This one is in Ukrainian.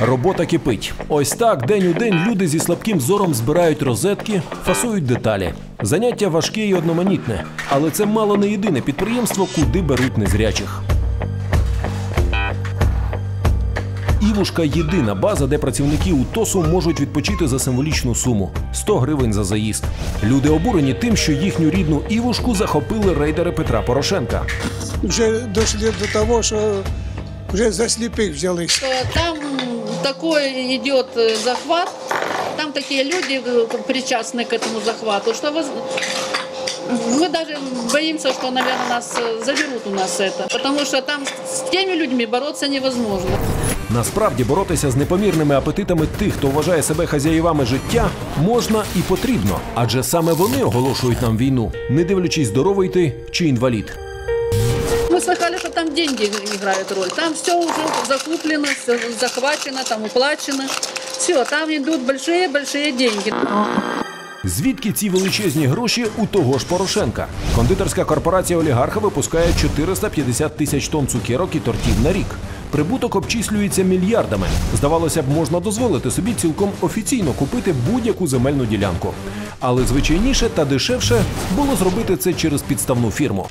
Робота кипить. Ось так день у день люди зі слабким зором збирають розетки, фасують деталі. Заняття важке і одноманітне, але це мало не єдине підприємство, куди беруть незрячих. Івушка єдина база, де працівники УТОСу можуть відпочити за символічну суму 100 гривень за заїзд. Люди обурені тим, що їхню рідну Івушку захопили рейдери Петра Порошенка. вже дійшли до того, що вже за сліпих взялись. что там такой идет э, захват, там такие люди э, причастны к этому захвату, что воз- мы даже боимся, что, наверное, нас э, заберут у нас это, потому что там с теми людьми бороться невозможно. Насправді боротися з непомірними апетитами тих, хто вважає себе хазяївами життя, можна і потрібно, адже саме вони оголошують нам війну, не дивлячись здоровий ти чи інвалід. Мы слыхали, что там деньги играют роль. Там все уже закуплено, захвачено, там уплачено. Все, там идут большие-большие деньги. Звідки ці величезні гроші у того ж Порошенка? Кондитерська корпорація олігарха випускає 450 тисяч тонн цукерок і тортів на рік. Прибуток обчислюється мільярдами. Здавалося б, можна дозволити собі цілком офіційно купити будь-яку земельну ділянку. Але звичайніше та дешевше було зробити це через підставну фірму.